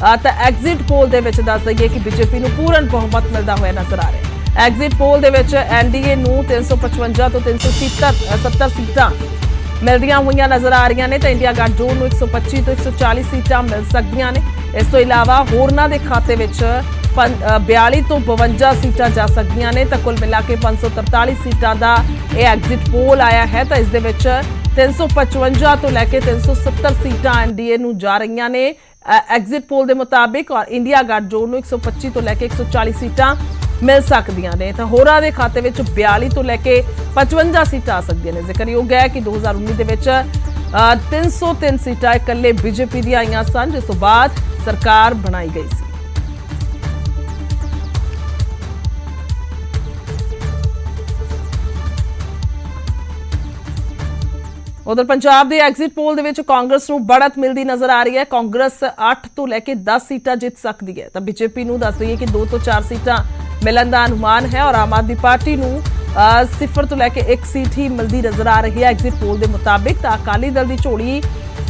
ਤਾਂ exit poll ਦੇ ਵਿੱਚ ਦੱਸ ਦਈਏ ਕਿ ਬੀਜੇਪੀ ਨੂੰ ਪੂਰਨ ਬਹੁਮਤ ਮਿਲਦਾ ਹੋਇਆ ਨਜ਼ਰ ਆ ਰਿਹਾ ਹੈ। ਐਗਜ਼ਿਟ ਪੋਲ ਦੇ ਵਿੱਚ ਐਨਡੀਏ ਨੂੰ 355 ਤੋਂ 370 70 ਸੀਟਾਂ ਮਿਲਦੀਆਂ ਹੋਈਆਂ ਨਜ਼ਰ ਆ ਰਹੀਆਂ ਨੇ। ਤਾਂ ਇੰਡੀਆ ਗੱਠਜੋੜ ਨੂੰ 125 ਤੋਂ 140 ਸੀਟਾਂ ਮਿਲ ਸਕਦੀਆਂ ਨੇ। ਇਸ ਤੋਂ ਇਲਾਵਾ ਹੋਰਨਾਂ ਦੇ ਖਾਤੇ ਵਿੱਚ ਪੰ- ਅ, 42 ਤੋਂ 52 ਸੀਟਾਂ ਜਾ ਸਕਦੀਆਂ ਨੇ। ਤਾਂ ਕੁੱਲ ਮਿਲਾ ਕੇ 543 ਸੀਟਾਂ ਦਾ ਇਹ ਐਗਜ਼ਿਟ ਪੋਲ ਆਇਆ ਹੈ। ਤਾਂ ਇਸ ਦੇ ਵਿੱਚ 355 ਤੋਂ ਲੈ ਕੇ 370 ਸੀਟਾਂ ਐਨਡੀਏ ਨੂੰ ਜਾ ਰਹੀਆਂ ਨੇ। ਐਗਜ਼ਿਟ ਪੋਲ ਦੇ ਮੁਤਾਬਿਕ ਔਰ ਇੰਡੀਆ ਗੱਠਜੋੜ ਨੂੰ 125 ਤੋਂ ਲੈ ਕੇ 140 ਸੀਟਾਂ ਮਿਲ ਸਕਦੀਆਂ ਨੇ। ਤਾਂ ਹੋਰਾਂ ਦੇ ਖਾਤੇ ਵਿੱਚ 42 ਤੋਂ ਲੈ ਕੇ 55 ਸੀਟਾਂ ਆ ਸਕਦੀਆਂ ਨੇ। ਜ਼ਿਕਰਯੋਗ ਹੈ ਕਿ 2019 ਦੇ ਵਿੱਚ ਅ, 303 ਸੀਟਾਂ ਇਕੱਲੇ ਬੀਜੇਪੀ ਦੀਆਂ ਆਈਆਂ ਸਨ ਜਿਸ ਤੋਂ ਬਾਅਦ ਸਰਕਾਰ ਬਣਾਈ ਗਈ ਸੀ। ਉਧਰ ਪੰਜਾਬ ਦੇ ਐਗਜ਼ਿਟ ਪੋਲ ਦੇ ਵਿੱਚ ਕਾਂਗਰਸ ਨੂੰ ਬੜਤ ਮਿਲਦੀ ਨਜ਼ਰ ਆ ਰਹੀ ਹੈ। ਕਾਂਗਰਸ 8 ਤੋਂ ਲੈ ਕੇ 10 ਸੀਟਾਂ ਜਿੱਤ ਸਕਦੀ ਹੈ। ਤਾਂ ਬੀਜੇਪੀ ਨੂੰ ਦੱਸ ਦਈਏ ਕਿ 2 ਤੋਂ 4 ਸੀਟਾਂ ਮਿਲਣ ਦਾ ਅਨੁਮਾਨ ਹੈ ਔਰ ਆਮ ਆਦਮੀ ਪਾਰਟੀ ਨੂੰ ਸਿਫਰ ਤੋਂ ਲੈ ਕੇ 1 ਸੀਟ ਹੀ ਮਿਲਦੀ ਨਜ਼ਰ ਆ ਰਹੀ ਹੈ ਐਗਜ਼ਿਟ ਪੋਲ ਦੇ ਮੁਤਾਬਿਕ। ਤਾਂ ਅਕਾਲੀ ਦਲ ਦੀ ਝੋਲੀ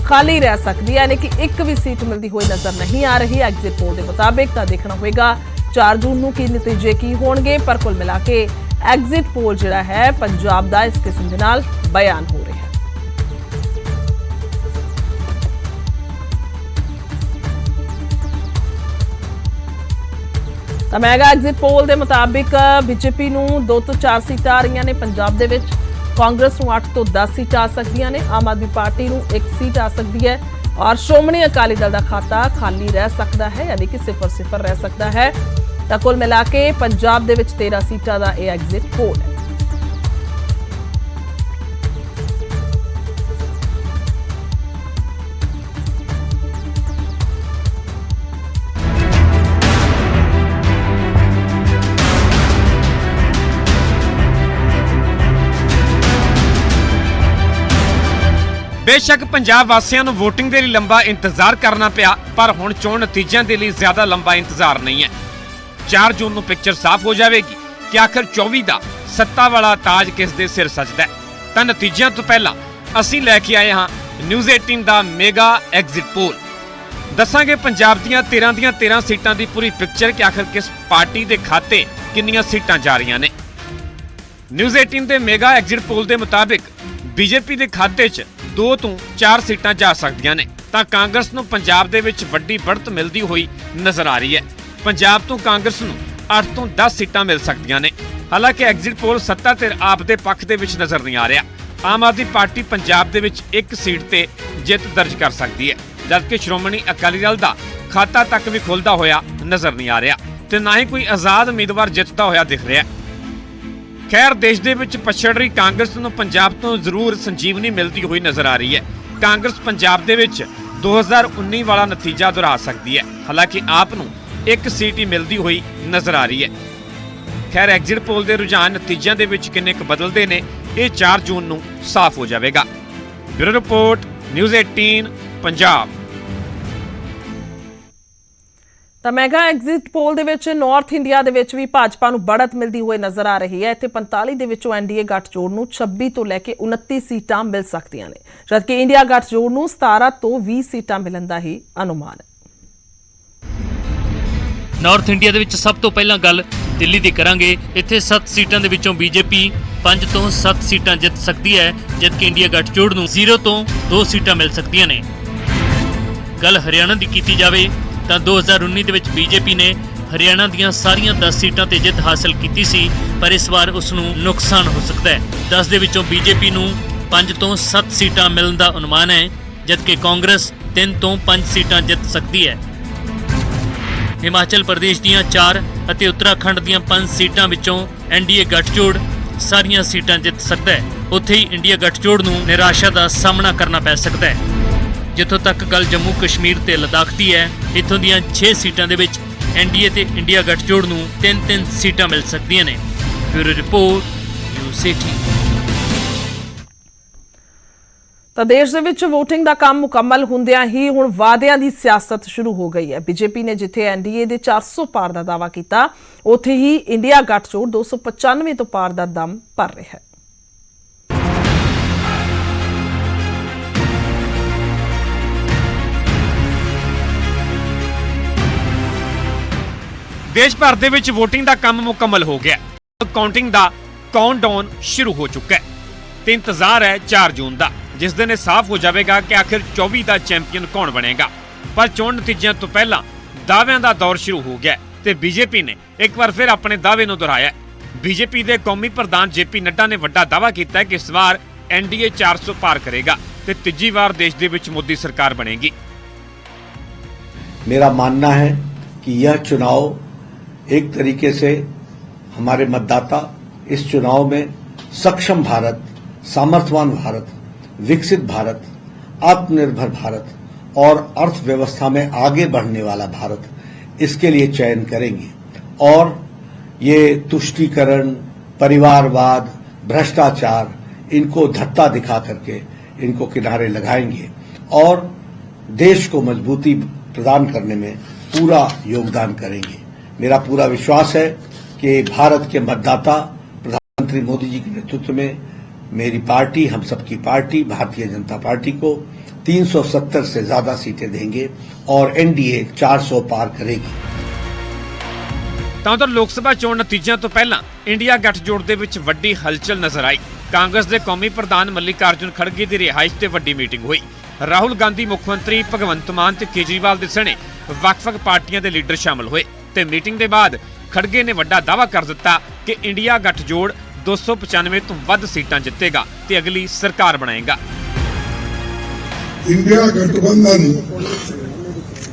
ਖਾਲੀ ਰਹਿ ਸਕਦੀ ਹੈ, ਯਾਨੀ ਕਿ ਇੱਕ ਵੀ ਸੀਟ ਮਿਲਦੀ ਹੋਈ ਨਜ਼ਰ ਨਹੀਂ ਆ ਰਹੀ ਐਗਜ਼ਿਟ ਪੋਲ ਦੇ ਮੁਤਾਬਿਕ। ਤਾਂ ਦੇਖਣਾ ਹੋਏਗਾ 4 ਜੂਨ ਨੂੰ ਕੀ ਨਤੀਜੇ ਕੀ ਹੋਣਗੇ, ਪਰ ਕੁੱਲ ਮਿਲਾ ਕੇ ਐਗਜ਼ਿਟ ਪੋਲ ਜਿਹੜਾ ਹੈ, ਪੰਜਾਬ ਦਾ ਇਸ ਕਿਸਮ ਦੇ ਨਾਲ ਬਿਆਨ ਹੋ ਤਾਂ ਮੈਗਾ ਐਗਜ਼ਿਟ ਪੋਲ ਦੇ ਮੁਤਾਬਿਕ ਬੀਜੇਪੀ ਨੂੰ 2 ਤੋਂ 4 ਸੀਟਾਂ ਆ ਰਹੀਆਂ ਨੇ ਪੰਜਾਬ ਦੇ ਵਿੱਚ। ਕਾਂਗਰਸ ਨੂੰ 8 ਤੋਂ 10 ਸੀਟਾਂ ਆ ਸਕਦੀਆਂ ਨੇ, ਆਮ ਆਦਮੀ ਪਾਰਟੀ ਨੂੰ 1 ਸੀਟ ਆ ਸਕਦੀ ਹੈ। ਔਰ ਸ਼੍ਰੋਮਣੀ ਅਕਾਲੀ ਦਲ ਦਾ ਖਾਤਾ ਖਾਲੀ ਰਹਿ ਸਕਦਾ ਹੈ, ਯਾਨੀ ਕਿ 0-0 ਰਹਿ ਸਕਦਾ ਹੈ। ਤਾਂ ਕੁੱਲ ਮਿਲਾ ਕੇ ਪੰਜਾਬ ਦੇ ਵਿੱਚ 13 ਸੀਟਾਂ ਦਾ ਇਹ ਐਗਜ਼ਿਟ ਪੋਲ ਹੈ। ਬੇਸ਼ੱਕ ਪੰਜਾਬ ਵਾਸੀਆਂ ਨੂੰ VOTING ਦੇ ਲਈ ਲੰਬਾ ਇੰਤਜ਼ਾਰ ਕਰਨਾ ਪਿਆ, ਪਰ ਹੁਣ ਚੋਣ ਨਤੀਜਿਆਂ ਦੇ ਲਈ ਜ਼ਿਆਦਾ ਲੰਬਾ ਇੰਤਜ਼ਾਰ ਨਹੀਂ ਹੈ। 4 ਜੂਨ ਨੂੰ ਪਿਕਚਰ ਸਾਫ਼ ਹੋ ਜਾਵੇਗੀ ਕਿ ਆਖਰ 24 ਦਾ ਸੱਤਾ ਵਾਲਾ ਤਾਜ ਕਿਸ ਦੇ ਸਿਰ ਸਜਦਾ ਹੈ। ਤਾਂ ਨਤੀਜਿਆਂ ਤੋਂ ਪਹਿਲਾਂ ਅਸੀਂ ਲੈ ਕੇ ਆਏ ਹਾਂ ਨਿਊਜ਼ 18 ਦਾ ਮੈਗਾ ਐਗਜ਼ਿਟ ਪੋਲ ਦੱਸਾਂਗੇ ਪੰਜਾਬ ਦੀਆਂ 13 ਦੀਆਂ 13 ਸੀਟਾਂ ਦੀ ਪੂਰੀ ਪਿਕਚਰ ਕਿ ਆਖਰ ਕਿਸ ਪਾਰਟੀ ਦੇ ਖਾਤੇ ਕਿੰਨੀਆਂ ਸੀਟਾਂ ਜਾ ਰਹੀਆਂ ਨੇ। ਨਿਊਜ਼ 18 ਦੇ ਮੈਗਾ ਐਗਜ਼ਿਟ ਪੋਲ ਦੇ ਮੁਤਾਬਿਕ ਬੀਜੇਪੀ ਦੇ ਖਾਤੇ 'ਚ 2 ਤੋਂ 4 ਸੀਟਾਂ ਜਾ ਸਕਦੀਆਂ ਨੇ, ਤਾਂ ਕਾਂਗਰਸ ਨੂੰ ਪੰਜਾਬ ਦੇ ਵਿੱਚ ਵੱਡੀ ਬੜਤ ਮਿਲਦੀ ਹੋਈ ਨਜ਼ਰ ਆ ਰਹੀ ਹੈ। ਪੰਜਾਬ ਤੋਂ ਕਾਂਗਰਸ ਨੂੰ 8 ਤੋਂ 10 ਸੀਟਾਂ ਮਿਲ ਸਕਦੀਆਂ ਨੇ। ਹਾਲਾਂਕਿ ਐਗਜ਼ਿਟ ਪੋਲ ਸੱਤਾ ਤੇ ਆਪ ਦੇ ਪੱਖ ਦੇ ਵਿੱਚ ਨਜ਼ਰ ਨਹੀਂ ਆ ਰਿਹਾ। ਆਮ ਆਦਮੀ ਪਾਰਟੀ ਪੰਜਾਬ ਦੇ ਵਿੱਚ ਇੱਕ ਸੀਟ ਤੇ ਜਿੱਤ ਦਰਜ ਕਰ ਸਕਦੀ ਹੈ, ਜਦਕਿ ਸ਼੍ਰੋਮਣੀ ਅਕਾਲੀ ਦਲ ਦਾ ਖਾਤਾ ਤੱਕ ਵੀ ਖੁੱਲਦਾ ਹੋਇਆ ਨਜ਼ਰ ਨਹੀਂ ਆ ਰਿਹਾ ਤੇ ਨਾ ਹੀ ਕੋਈ ਆਜ਼ਾਦ ਉਮੀਦਵਾਰ ਜਿੱਤਦਾ ਹੋਇਆ ਦਿਖ ਰਿਹਾ। ਹੈ ਖੈਰ, ਦੇਸ਼ ਦੇ ਵਿੱਚ ਪਛੜ ਰਹੀ ਕਾਂਗਰਸ ਨੂੰ ਪੰਜਾਬ ਤੋਂ ਜ਼ਰੂਰ ਸੰਜੀਵਨੀ ਮਿਲਦੀ ਹੋਈ ਨਜ਼ਰ ਆ ਰਹੀ ਹੈ। ਕਾਂਗਰਸ ਪੰਜਾਬ ਦੇ ਵਿੱਚ 2019 ਵਾਲਾ ਨਤੀਜਾ ਦੁਹਰਾ ਸਕਦੀ ਹੈ। ਹਾਲਾਂਕਿ ਆਪ ਨੂੰ ਇੱਕ ਸੀਟ ਹੀ ਮਿਲਦੀ ਹੋਈ ਨਜ਼ਰ ਆ ਰਹੀ ਹੈ। ਖੈਰ, ਐਗਜ਼ਿਟ ਪੋਲ ਦੇ ਰੁਝਾਨ ਨਤੀਜਿਆਂ ਦੇ ਵਿੱਚ ਕਿੰਨੇ ਕੁ ਬਦਲਦੇ ਨੇ, ਇਹ 4 ਜੂਨ ਨੂੰ ਸਾਫ਼ ਹੋ ਜਾਵੇਗਾ। Bureau report, news 18 Punjab. ਤਾਂ ਮੈਗਾ ਐਗਜ਼ਿਟ ਪੋਲ ਦੇ ਵਿੱਚ ਨਾਰਥ ਇੰਡੀਆ ਦੇ ਵਿੱਚ ਵੀ ਭਾਜਪਾ ਨੂੰ ਬੜਤ ਮਿਲਦੀ ਹੋਈ ਨਜ਼ਰ ਆ ਰਹੀ ਹੈ। ਇੱਥੇ 45 ਦੇ ਵਿੱਚੋਂ ਐਨਡੀਏ ਗੱਠਜੋੜ ਨੂੰ 26 ਤੋਂ ਲੈ ਕੇ 29 ਸੀਟਾਂ ਮਿਲ ਸਕਦੀਆਂ ਨੇ, ਜਦਕਿ ਇੰਡੀਆ ਗੱਠਜੋੜ ਨੂੰ 17 ਤੋਂ 20 ਸੀਟਾਂ ਮਿਲਣ ਦਾ ਹੀ ਅਨੁਮਾਨ ਹੈ। ਨਾਰਥ ਇੰਡੀਆ ਦੇ ਵਿੱਚ ਸਭ ਤੋਂ ਪਹਿਲਾਂ ਗੱਲ ਦਿੱਲੀ ਦੀ ਕਰਾਂਗੇ। ਇੱਥੇ 7 ਸੀਟਾਂ ਦੇ ਵਿੱਚੋਂ ਬੀਜੇਪੀ 5 ਤੋਂ 7 ਸੀਟਾਂ ਜਿੱਤ ਸਕਦੀ ਹੈ, ਜਦਕਿ ਇੰਡੀਆ ਗੱਠਜੋੜ ਨੂੰ 0 ਤੋਂ 2 ਸੀਟਾਂ ਮਿਲ ਸਕਦੀਆਂ ਨੇ। ਗੱਲ ਹਰਿਆਣਾ ਦੀ ਕੀਤੀ ਜਾਵੇ ਤਾਂ 2019 ਦੇ ਵਿੱਚ ਬੀਜੇਪੀ ਨੇ ਹਰਿਆਣਾ ਦੀਆਂ ਸਾਰੀਆਂ 10 ਸੀਟਾਂ ਤੇ ਜਿੱਤ ਹਾਸਲ ਕੀਤੀ ਸੀ, ਪਰ ਇਸ ਵਾਰ ਉਸ ਨੂੰ ਨੁਕਸਾਨ ਹੋ ਸਕਦਾ ਹੈ। 10 ਦੇ ਵਿੱਚੋਂ ਬੀਜੇਪੀ ਨੂੰ 5 ਤੋਂ 7 ਸੀਟਾਂ ਮਿਲਣ ਦਾ ਅਨੁਮਾਨ ਹੈ, ਜਦਕਿ ਕਾਂਗਰਸ 3 ਤੋਂ 5 ਸੀਟਾਂ ਜਿੱਤ ਸਕਦੀ ਹੈ। ਹਿਮਾਚਲ ਪ੍ਰਦੇਸ਼ ਦੀਆਂ 4 ਅਤੇ ਉੱਤਰਾਖੰਡ ਦੀਆਂ 5 ਸੀਟਾਂ ਵਿੱਚੋਂ ਐਨਡੀਏ ਗੱਠਜੋੜ ਸਾਰੀਆਂ ਸੀਟਾਂ ਜਿੱਤ ਸਕਦਾ ਹੈ। ਉੱਥੇ ਹੀ ਇੰਡੀਆ ਗੱਠਜੋੜ ਨੂੰ ਨਿਰਾਸ਼ਾ ਦਾ ਸਾਹਮਣਾ ਕਰਨਾ ਪੈ ਸਕਦਾ ਹੈ। ਜਿੱਥੋਂ ਤੱਕ ਗੱਲ ਜੰਮੂ ਕਸ਼ਮੀਰ ਤੇ ਲਦਾਖ ਦੀ ਹੈ, ਇੱਥੋਂ ਦੀਆਂ 6 ਸੀਟਾਂ ਦੇ ਵਿੱਚ ਐਨਡੀਏ ਤੇ ਇੰਡੀਆ ਗੱਠਜੋੜ ਨੂੰ 3-3 ਸੀਟਾਂ ਮਿਲ ਸਕਦੀਆਂ ਨੇ। ਬਿਊਰੋ ਰਿਪੋਰਟ ਨਿਊਜ਼ 18 ਤਾਂ ਦੇਸ਼ ਦੇ ਵਿੱਚ VOTING ਦਾ ਕੰਮ ਮੁਕੰਮਲ ਹੁੰਦਿਆਂ ਹੀ ਹੁਣ ਵਾਅਦਿਆਂ ਦੀ ਸਿਆਸਤ ਸ਼ੁਰੂ ਹੋ ਗਈ ਹੈ। ਬੀਜੇਪੀ ਨੇ ਜਿੱਥੇ ਐਨਡੀਏ ਦੇ 400 ਪਾਰ ਦਾ ਦਾਵਾ ਕੀਤਾ, ਉੱਥੇ ਹੀ ਇੰਡੀਆ ਗੱਠਜੋੜ 295 ਤੋਂ ਪਾਰ ਦਾ ਦਮ ਭਰ ਰਿਹਾ ਹੈ। ਦੇਸ਼ ਭਰ ਦੇ ਵਿੱਚ VOTING ਦਾ ਕੰਮ ਮੁਕੰਮਲ ਹੋ ਗਿਆ ਕਾਊਂਟਿੰਗ ਦਾ ਕਾਊਂਟਡਾਊਨ ਸ਼ੁਰੂ ਹੋ ਚੁੱਕਾ ਹੈ ਤੇ ਇੰਤਜ਼ਾਰ ਹੈ 4 ਜੂਨ ਦਾ ਜਿਸ ਦਿਨ ਇਹ ਸਾਫ਼ ਹੋ ਜਾਵੇਗਾ ਕਿ ਆਖਿਰ 24 ਦਾ ਚੈਂਪੀਅਨ ਕੌਣ ਬਣੇਗਾ ਪਰ ਚੋਣ ਨਤੀਜਿਆਂ ਤੋਂ ਪਹਿਲਾਂ ਦਾਅਵਿਆਂ ਦਾ ਦੌਰ ਸ਼ੁਰੂ ਹੋ ਗਿਆ ਹੈ ਤੇ ਬੀਜੇਪੀ ਨੇ ਇੱਕ ਵਾਰ ਫਿਰ ਆਪਣੇ ਦਾਅਵੇ ਨੂੰ ਦੁਹਰਾਇਆ ਹੈ ਬੀਜੇਪੀ ਦੇ ਕੌਮੀ ਪ੍ਰਧਾਨ ਜੇਪੀ ਨੱਡਾ ਨੇ ਵੱਡਾ ਦਾਅਵਾ ਕੀਤਾ ਹੈ ਕਿ ਇਸ ਵਾਰ ਐਨਡੀਏ 400 ਪਾਰ ਕਰੇਗਾ ਤੇ ਤੀਜੀ ਵਾਰ ਦੇਸ਼ ਦੇ ਵਿੱਚ ਮੋਦੀ ਸਰਕਾਰ ਬਣੇਗੀ मेरा मानना है कि यह चुनाव एक तरीके से हमारे मतदाता इस चुनाव में सक्षम भारत, सामर्थ्यवान भारत, विकसित भारत, आत्मनिर्भर भारत और अर्थव्यवस्था में आगे बढ़ने वाला भारत इसके लिए चयन करेंगे। और ये तुष्टीकरण, परिवारवाद, भ्रष्टाचार, इनको धत्ता दिखा करके इनको किनारे लगाएँगे और देश को मजबूती प्रदान करने में पूरा योगदान करेंगे। मेरा पूरा विश्वास है कि भारत के मतदाता प्रधानमंत्री मोदी जी के नेतृत्व में मेरी पार्टी हम सबकी पार्टी भारतीय जनता पार्टी को 370 से ज्यादा सीटें देंगे और एनडीए 400 पार करेगी ਤਾਂ ਉਧਰ ਲੋਕ ਸਭਾ ਚੋਣ ਨਤੀਜਿਆਂ ਤੋਂ ਪਹਿਲਾਂ ਇੰਡੀਆ ਗੱਠਜੋੜ ਦੇ ਵਿੱਚ ਵੱਡੀ ਹਲਚਲ ਨਜ਼ਰ ਆਈ ਕਾਂਗਰਸ ਦੇ ਕੌਮੀ ਪ੍ਰਧਾਨ ਮੱਲਿਕਾਰਜੁਨ ਖੜਗੇ ਦੀ ਰਿਹਾਇਸ਼ ਤੇ ਵੱਡੀ ਮੀਟਿੰਗ ਹੋਈ ਰਾਹੁਲ ਗਾਂਧੀ ਮੁੱਖ ਮੰਤਰੀ ਭਗਵੰਤ ਮਾਨ ਤੇ ਕੇਜਰੀਵਾਲ ਦੇ ਸਣੇ ਵੱਖ-ਵੱਖ ਪਾਰਟੀਆਂ ਦੇ ਲੀਡਰ ਸ਼ਾਮਲ ਹੋਏ ਤੇ ਮੀਟਿੰਗ ਦੇ ਬਾਅਦ ਖੜਗੇ ਨੇ ਵੱਡਾ ਦਾਅਵਾ ਕਰ ਦਿੱਤਾ ਕਿ ਇੰਡੀਆ ਗੱਠਜੋੜ 295 ਤੋਂ ਵੱਧ ਸੀਟਾਂ ਜਿੱਤੇਗਾ ਤੇ ਅਗਲੀ ਸਰਕਾਰ ਬਣਾਏਗਾ इंडिया गठबंधन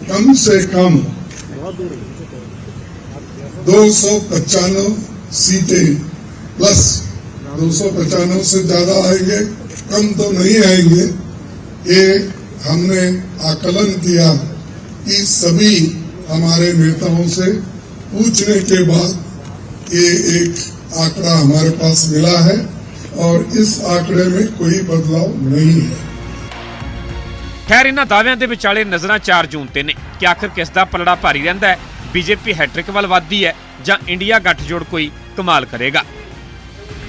कम से कम दो सौ पचानवे सीटें प्लस दो सौ पचानवे से ज्यादा आएंगे कम तो नहीं आएंगे ये हमने आकलन किया कि सभी हमारे नेताओं से पूछने के बाद ये एक आंकड़ा हमारे पास मिला है और इस आंकड़े में कोई बदलाव नहीं है ਖੈਰ ਇਹਨਾਂ ਦਾਅਵਿਆਂ ਦੇ ਵਿਚਾਲੇ ਨਜ਼ਰਾਂ 4 ਜੂਨ ਤੇ ਨੇ ਕਿ ਆਖਰ ਕਿਸ ਦਾ ਪਲੜਾ ਭਾਰੀ ਰਹਿੰਦਾ ਹੈ ਬੀਜੇਪੀ ਹੈਟ੍ਰਿਕ ਵੱਲ ਵੱਧਦੀ ਹੈ ਜਾਂ ਇੰਡੀਆ ਗੱਠਜੋੜ ਕੋਈ ਕਮਾਲ ਕਰੇਗਾ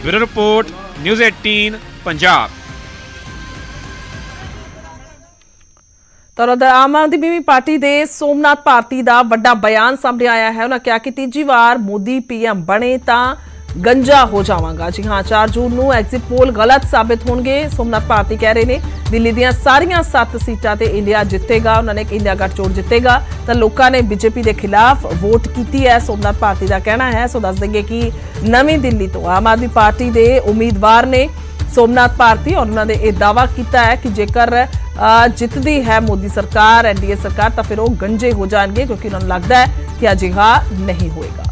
ਬਿਊਰੋ ਰਿਪੋਰਟ ਨਿਊਜ਼ 18 ਪੰਜਾਬ ਤਾਂ ਉਧਰ ਆਮ ਆਦਮੀ ਪਾਰਟੀ ਦੇ ਸੋਮਨਾਥ ਭਾਰਤੀ ਦਾ ਵੱਡਾ ਬਿਆਨ ਸਾਹਮਣੇ ਆਇਆ ਹੈ। ਉਹਨਾਂ ਕਿਹਾ ਕਿ ਤੀਜੀ ਵਾਰ ਮੋਦੀ ਪੀਐਮ ਬਣੇ ਤਾਂ ਗੰਜਾ ਹੋ ਜਾਵਾਂਗਾ। ਜੀ ਹਾਂ 4 ਜੂਨ ਨੂੰ ਐਗਜ਼ਿਟ ਪੋਲ ਗਲਤ ਸਾਬਿਤ ਹੋਣਗੇ। ਸੋਮਨਾਥ ਭਾਰਤੀ ਕਹਿ ਰਹੇ ਨੇ, ਦਿੱਲੀ ਦੀਆਂ ਸਾਰੀਆਂ 7 ਸੀਟਾਂ ਤੇ ਇੰਡੀਆ ਜਿੱਤੇਗਾ ਉਹਨਾਂ ਨੇ ਕਿ ਇੰਡੀਆ ਗੱਠਜੋੜ ਜਿੱਤੇਗਾ। ਤਾਂ ਲੋਕਾਂ ਨੇ ਬੀਜੇਪੀ ਦੇ ਖਿਲਾਫ ਵੋਟ ਕੀਤੀ ਹੈ, ਸੋਮਨਾਥ ਭਾਰਤੀ ਦਾ ਕਹਿਣਾ ਹੈ। ਸੋ ਦੱਸ ਦੇਂਗੇ ਕਿ ਨਵੀਂ ਦਿੱਲੀ ਤੋਂ ਆਮ ਆਦਮੀ ਪਾਰਟੀ ਦੇ ਉਮੀਦਵਾਰ ਨੇ ਸੋਮਨਾਥ ਭਾਰਤੀ ਔਰ ਉਹਨਾਂ ਨੇ ਇਹ ਦਾਵਾ ਕੀਤਾ ਹੈ ਕਿ ਜੇਕਰ ਜਿੱਤਦੀ ਹੈ ਮੋਦੀ ਸਰਕਾਰ ਐਨਡੀਏ ਸਰਕਾਰ, ਤਾਂ ਫਿਰ ਉਹ ਗੰਜੇ ਹੋ ਜਾਣਗੇ ਕਿਉਂਕਿ ਉਹਨਾਂ ਨੂੰ ਲੱਗਦਾ ਹੈ ਕਿ ਅਜਿਹਾ ਨਹੀਂ ਹੋਏਗਾ।